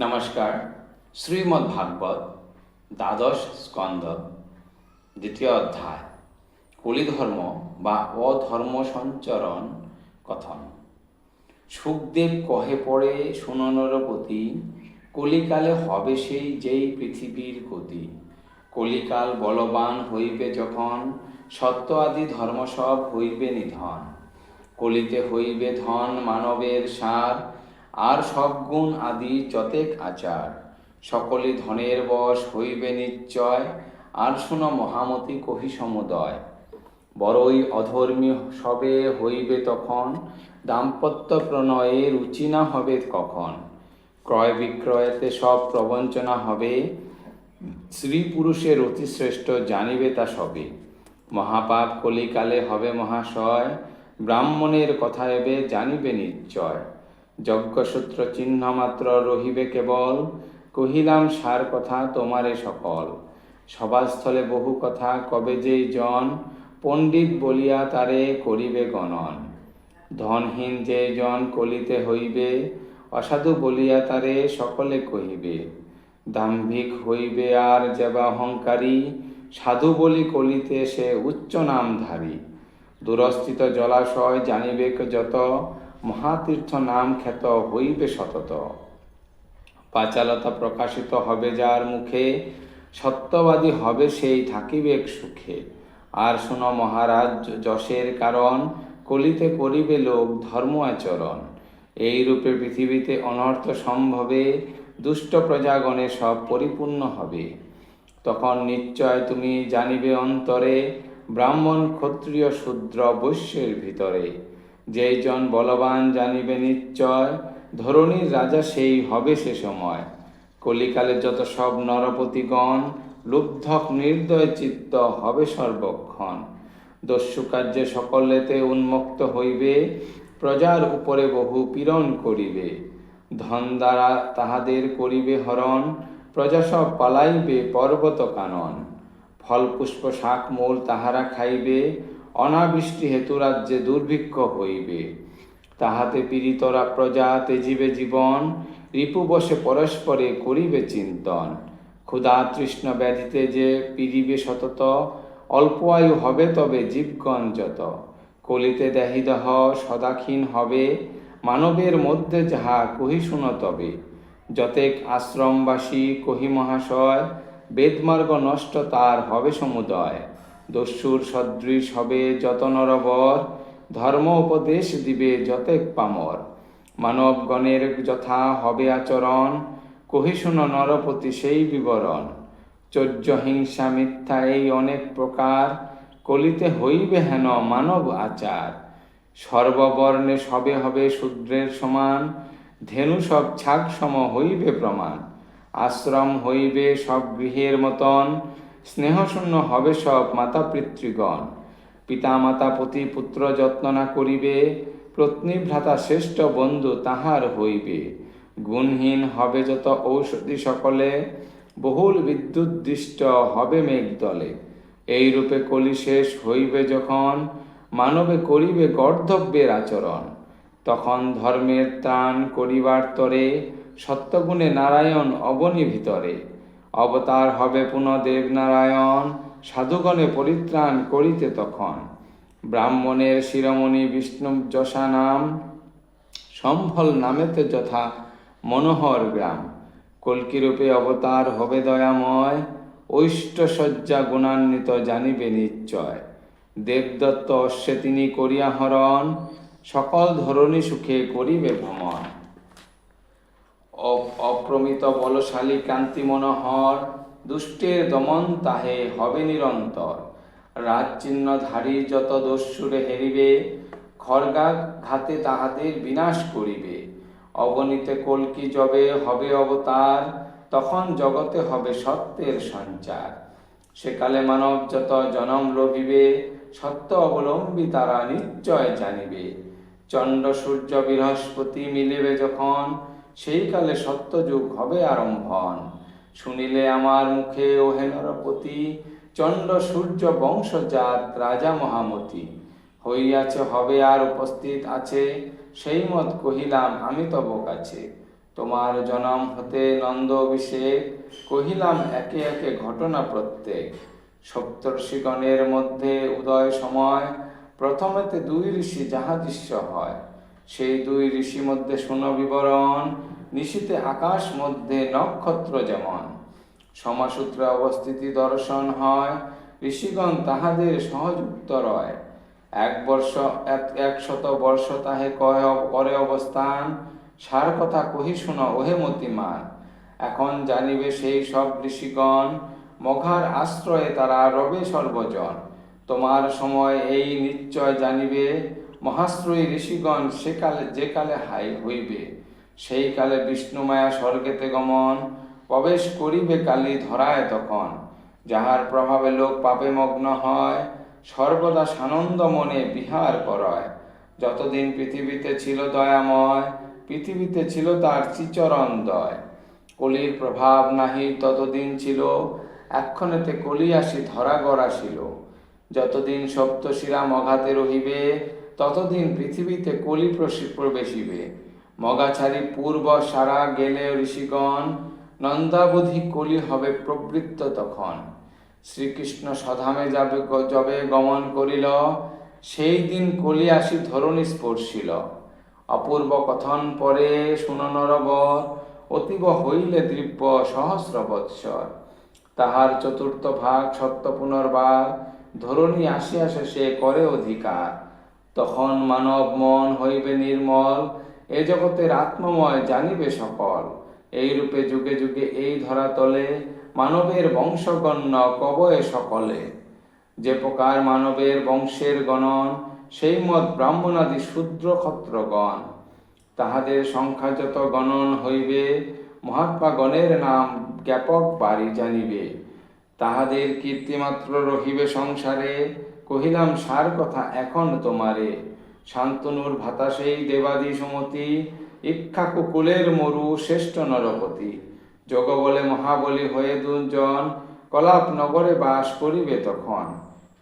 নমস্কার, শ্রীমদ্ ভাগবত, দ্বাদশ স্কন্দ দ্বিতীয় অধ্যায়, কলিধর্ম বা অধর্ম সঞ্চরণ কথন। সুখদেব কহে পড়ে সুননরপতি কলিকালে হবে সেই যেই পৃথিবীর গতি। কলিকাল বলবান হইবে যখন, সত্য আদি ধর্ম সব হইবে নিধন। কলিতে হইবে ধন মানবের সার আর সব গুণ আদি যতেক আচার, সকলে ধনের বশ হইবে নিশ্চয়। আর শুন মহামতি কহি সমুদয়, বড়ই অধর্মী সবে হইবে তখন, দাম্পত্য প্রণয়ে রুচি না হবে কখন। ক্রয় বিক্রয়েতে সব প্রবঞ্চনা হবে স্ত্রী পুরুষের অতিশ্রেষ্ঠ জানিবে তা সবে। মহাপাপ কলিকালে হবে মহাশয়, ব্রাহ্মণের কথা এবে জানিবে নিশ্চয়। যজ্ঞসূত্র চিহ্ন মাত্র রহিবে কেবল, কহিলাম, সার কথা তোমারে সকল। সভাস্থলে বহু কথা কবে যেই জন, পণ্ডিত বলিয়া তারে করিবে গণন। ধনহীন যে জন কলিতে হইবে, অসাধু বলিয়া তারে সকলে কহিবে। দাম্ভিক হইবে আর যেবা অহংকারী, সাধু বলি কলিতে সে উচ্চ নামধারী। দূরস্থিত জলাশয় জানিবে যত মহাতীর্থ নাম খ্যাত হইবে সতত। পাচালতা প্রকাশিত হবে যার মুখে, সত্যবাদী হবে সেই, থাকিবে সুখে। আর শুন মহারাজ, যশের কারণ, কলিতে করিবে লোক, ধর্ম আচরণ। এই রূপে পৃথিবীতে অনর্থ সম্ভবে, দুষ্ট প্রজাগণে সব পরিপূর্ণ হবে। তখন নিশ্চয় তুমি জানিবে অন্তরে, ব্রাহ্মণ ক্ষত্রিয় শূদ্র বৈশ্যের ভিতরে। যেই জন বলবান জানিবে নিশ্চয় ধরণীর রাজা সেই হবে সে সময়। কলিকালে যত সব নরপতিগণ, লুব্ধক নির্দয় চিত্ত হবে সর্বক্ষণ। দস্যু কার্যে সকলেতে উন্মুক্ত হইবে, প্রজার উপরে বহু পীড়ন করিবে। ধন দ্বারা তাহাদের করিবে হরণ, প্রজা সব পালাইবে পর্বত কানন ফল পুষ্প শাক মূল তাহারা খাইবে অনাবৃষ্টি হেতু রাজ্যে দুর্ভিক্ষ হইবে। তাহাতে পীড়িতরা প্রজা তেজিবে জীবন, রিপু বসে পরস্পরে করিবে চিন্তন। ক্ষুধা তৃষ্ণ ব্যাধিতে যে পীড়িবে সতত, অল্প আয়ু হবে তবে জীবগণ যত। কলিতে দেহিদহ সদাক্ষীণ হবে, মানবের মধ্যে যাহা কহি শুন তবে। যতেক আশ্রমবাসী কহি মহাশয়, বেদমার্গ নষ্ট তার হবে সমুদয়। দস্যুর সদৃশ হবে যত নরবর ধর্ম উপদেশ দিবে যতেক পামর। মানবগণের যথা হবে আচরণ, কহি নরপতি সেই বিবরণ। চর্য হিংসা মিথ্যা এই অনেক প্রকার, কলিতে হইবে হেন মানব আচার। সর্ববর্ণে সবে হবে শূদ্রের সমান, ধেনু সব ছাগ সম হইবে প্রমাণ। আশ্রম হইবে সব গৃহের মতন স্নেহশূন্য হবে সব মাতা পিতৃগণ পিতা মাতা পতি পুত্র যত্ন না করিবে পত্নী ভ্রাতা শ্রেষ্ঠ বন্ধু তাহার হইবে। গুণহীন হবে যত ঔষধি সকলে, বহুল বিদ্যুৎ দৃষ্ট হবে মেঘদলে এই রূপে কলি শেষ হইবে যখন, মানবে করিবে গর্ধব্যের আচরণ। তখন ধর্মের ত্রাণ করিবার তরে সত্যগুণে নারায়ণ অবনি ভিতরে। অবতার হবে পুনঃ দেবনারায়ণ, সাধুগণে পরিত্রাণ করিতে তখন। ব্রাহ্মণের শিরোমণি বিষ্ণু যশা নাম, সম্ভল নামেতে যথা মনোহর গ্রাম। কল্কিরূপে অবতার হবে দয়াময়, ঐষ্টসজ্জা গুণান্বিত জানিবে নিশ্চয়। দেবদত্ত অশ্বে তিনি করিয়া হরণ, সকল ধরণী সুখে করিবে ভ্রমণ। অপ্রমিত বলশালী কান্তি মনোহর দুষ্টের দমন তাহে হবে নিরন্তর। রাজচিহ্নধারী যত দস্যুরে হেরিবে খড়গা ঘাতে তাহাদের বিনাশ করিবে। অগণিতে কলকি যবে হবে অবতার, তখন জগতে হবে সত্যের সঞ্চার। সেকালে মানব যত জনম রবিবে, সত্য অবলম্বী তারা নিশ্চয় জানিবে। চণ্ড সূর্য বৃহস্পতি মিলিবে যখন সেই কালে সত্যযুগ হবে আরম্ভন শুনিলে আমার মুখে, ওহে নরপতি চণ্ড সূর্য বংশজাত রাজা মহামতি, হইয়াছে হবে আর উপস্থিত আছে, সেই মত কহিলাম, আমি তব কাছে। তোমার জনম হতে নন্দ অভিষেক, কহিলাম, একে একে ঘটনা প্রত্যেক। সপ্তর্ষিগণের মধ্যে উদয় সময়, প্রথমেতে দুই ঋষি যাহা দৃশ্য হয়। সেই দুই ঋষি মধ্যে শুনো বিবরণ নিশীতে আকাশ মধ্যে নক্ষত্র যেমন। সমাসূত্রে অবস্থিতি দর্শন হয়, ঋষিগণ তাহাদের সহযুক্ত রয় এক বর্ষ, এক শত বর্ষ তাহে করে অবস্থান, সার কথা কহি শুন, ওহে মতিমান এখন জানিবে সেই সব ঋষিগণ, মঘার আশ্রয়ে তারা রবে সর্বজন। তোমার সময় এই নিশ্চয় জানিবে মহাশ্রয়ী ঋষিগণ সে কালে, যে কালে হাই হইবে, সেই কালে বিষ্ণুমায়া স্বর্গেতে গমন, প্রবেশ করিবে কালী ধরায় তখন। যাহার প্রভাবে লোক পাপে মগ্ন হয়, সর্বদা সানন্দ মনে বিহার করয়। যতদিন পৃথিবীতে ছিল দয়াময়, পৃথিবীতে ছিল তার চিচরণ দয়। কলির প্রভাব নাহি ততদিন ছিল, এক্ষণেতে কলি আসি ধরা গড়াছিল যতদিন সপ্তশিরা মঘাতে রহিবে, ততদিন পৃথিবীতে কলি প্রবেশিবে। মগা ছাড়ি পূর্ব সারা গেলে ঋষিগণ, নন্দাবধি কলি হবে প্রবৃত্ত তখন। শ্রীকৃষ্ণ সধামে যাবে যবে গমন করিল, সেই দিন কলি আসি ধরণী স্পর্শিল। অপূর্ব কথন পরে শুননরবর অতীব হইলে দিব্য সহস্র বৎসর। তাহার চতুর্থ ভাগ সত্য পুনর্বার ধরণী আসিয়া সে করে অধিকার। তখন মানব মন হইবে নির্মল, এ জগতের আত্মময় জানিবে সকল। এই রূপে যুগে যুগে এই ধরাতলে মানবের বংশগণ্য কবয়ে সকলে। যে প্রকার মানবের বংশের গণন, সেই মত ব্রাহ্মণাদি শূদ্র ক্ষত্রগণ। তাহাদের সংখ্যা যত গণন হইবে মহাত্মা গণের নাম জ্ঞাপক বাড়ি জানিবে। তাহাদের কীর্তিমাত্র রহিবে সংসারে। কহিলাম, সার কথা, এখন তোমারে। শান্তনুর ভাতা সেই দেবাদি সমতি। ইক্ষাকু কুলের মরু শ্রেষ্ঠ নরপতি। যোগ বলে মহাবলী হয়ে দুজন। কলাপ নগরে বাস করিবে তখন।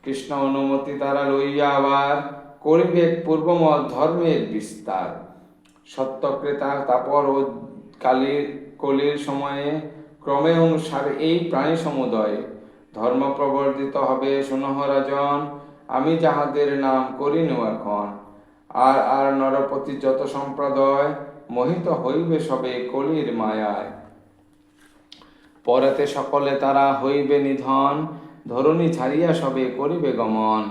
কৃষ্ণ অনুমতি তারা লইয়া আবার করিবে পূর্বমত ধর্মের বিস্তার। সত্যক্রেতা তাপর ও কালীর কলির সময়ে ক্রমে অনুসারে এই প্রাণী সমুদয়। ধর্ম প্রবর্তিত হবে সুনহ রাজন, আমি যাহাদের নাম করিনু এখন। আর আর নরপতি যত সম্প্রদায়, মোহিত হইবে সবে কলির মায়ায়। পরেতে সকলে তারা হইবে নিধন, ধরণী ছাড়িয়া সবে করিবে গমন।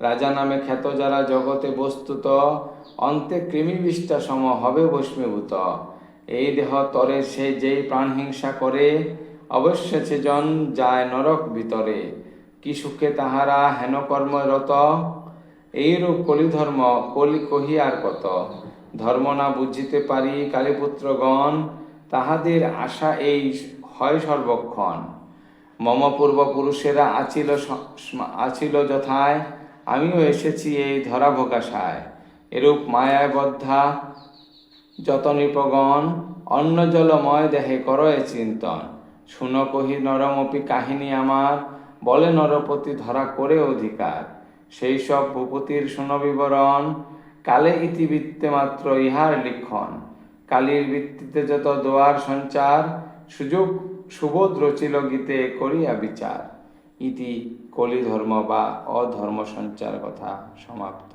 রাজা নামে খ্যাত যারা জগতে বস্তুত, অন্তে কৃমিবিষ্টা সম হবে ভস্মীভূত এই দেহ তরে সে যেই প্রাণ হিংসা করে, অবশ্য সে জন যায় নরক ভিতরে। কি সুখে তাহারা হেন কর্মরত? এইরূপ কলিধর্ম কলি কহিয়ার কত? ধর্ম না বুঝিতে পারি কালীপুত্রগণ, তাহাদের আশা এই হয় সর্বক্ষণ। মম পূর্বপুরুষেরা আছিল আছিল যথায়, আমিও এসেছি এই ধরা ভোগাসায় এরূপ মায়ায় বদ্ধা যত নৃপগণ অন্ন জলময় দেহে করয়ে চিন্তন। শুন কহি নরমপি কাহিনী আমার, বলে নরপতি ধরা করে অধিকার। সেই সব ভূপতির শুন বিবরণ, কালে ইতিবৃত্তে মাত্র ইহার লিখন। কালীর ভিত্তিতে যত দোয়ার সঞ্চার, সুযোগ সুবোধ রচিল গীতে করিয়া বিচার। ইতি কলি ধর্ম বা অধর্ম সঞ্চার কথা সমাপ্ত।